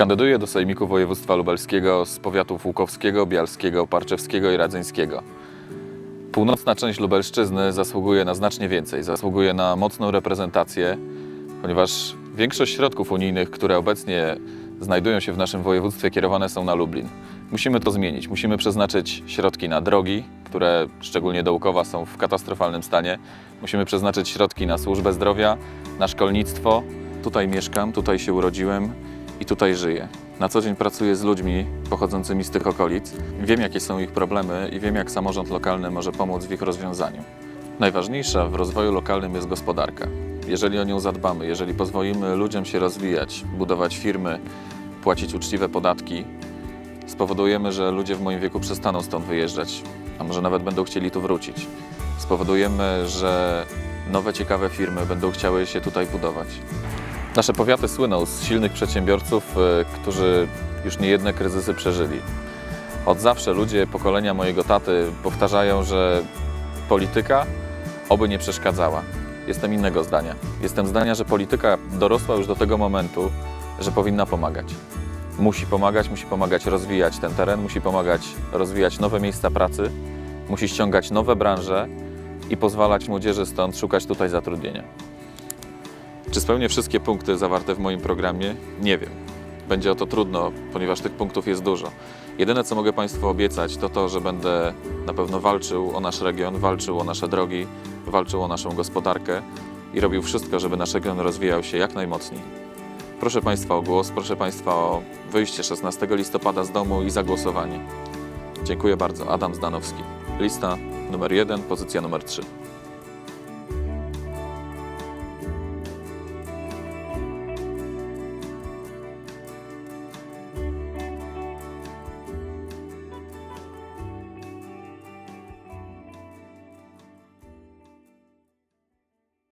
Kandyduję do Sejmiku Województwa Lubelskiego z powiatów Łukowskiego, Bialskiego, Parczewskiego i Radzyńskiego. Północna część Lubelszczyzny zasługuje na znacznie więcej. Zasługuje na mocną reprezentację, ponieważ większość środków unijnych, które obecnie znajdują się w naszym województwie, kierowane są na Lublin. Musimy to zmienić. Musimy przeznaczyć środki na drogi, które szczególnie do Łukowa są w katastrofalnym stanie. Musimy przeznaczyć środki na służbę zdrowia, na szkolnictwo. Tutaj mieszkam, tutaj się urodziłem i tutaj żyję. Na co dzień pracuję z ludźmi pochodzącymi z tych okolic. Wiem, jakie są ich problemy i wiem, jak samorząd lokalny może pomóc w ich rozwiązaniu. Najważniejsza w rozwoju lokalnym jest gospodarka. Jeżeli o nią zadbamy, jeżeli pozwolimy ludziom się rozwijać, budować firmy, płacić uczciwe podatki, spowodujemy, że ludzie w moim wieku przestaną stąd wyjeżdżać, a może nawet będą chcieli tu wrócić. Spowodujemy, że nowe, ciekawe firmy będą chciały się tutaj budować. Nasze powiaty słyną z silnych przedsiębiorców, y, którzy już niejedne kryzysy przeżyli. Od zawsze ludzie pokolenia mojego taty powtarzają, że polityka oby nie przeszkadzała. Jestem innego zdania. Jestem zdania, że polityka dorosła już do tego momentu, że powinna pomagać. Musi pomagać, musi pomagać rozwijać ten teren, musi pomagać rozwijać nowe miejsca pracy, musi ściągać nowe branże i pozwalać młodzieży stąd szukać tutaj zatrudnienia. Czy spełnię wszystkie punkty zawarte w moim programie? Nie wiem. Będzie o to trudno, ponieważ tych punktów jest dużo. Jedyne, co mogę Państwu obiecać, to to, że będę na pewno walczył o nasz region, walczył o nasze drogi, walczył o naszą gospodarkę i robił wszystko, żeby nasz region rozwijał się jak najmocniej. Proszę Państwa o głos, proszę Państwa o wyjście 16 listopada z domu i zagłosowanie. Dziękuję bardzo. Adam Zdanowski. Lista numer 1, pozycja numer 3.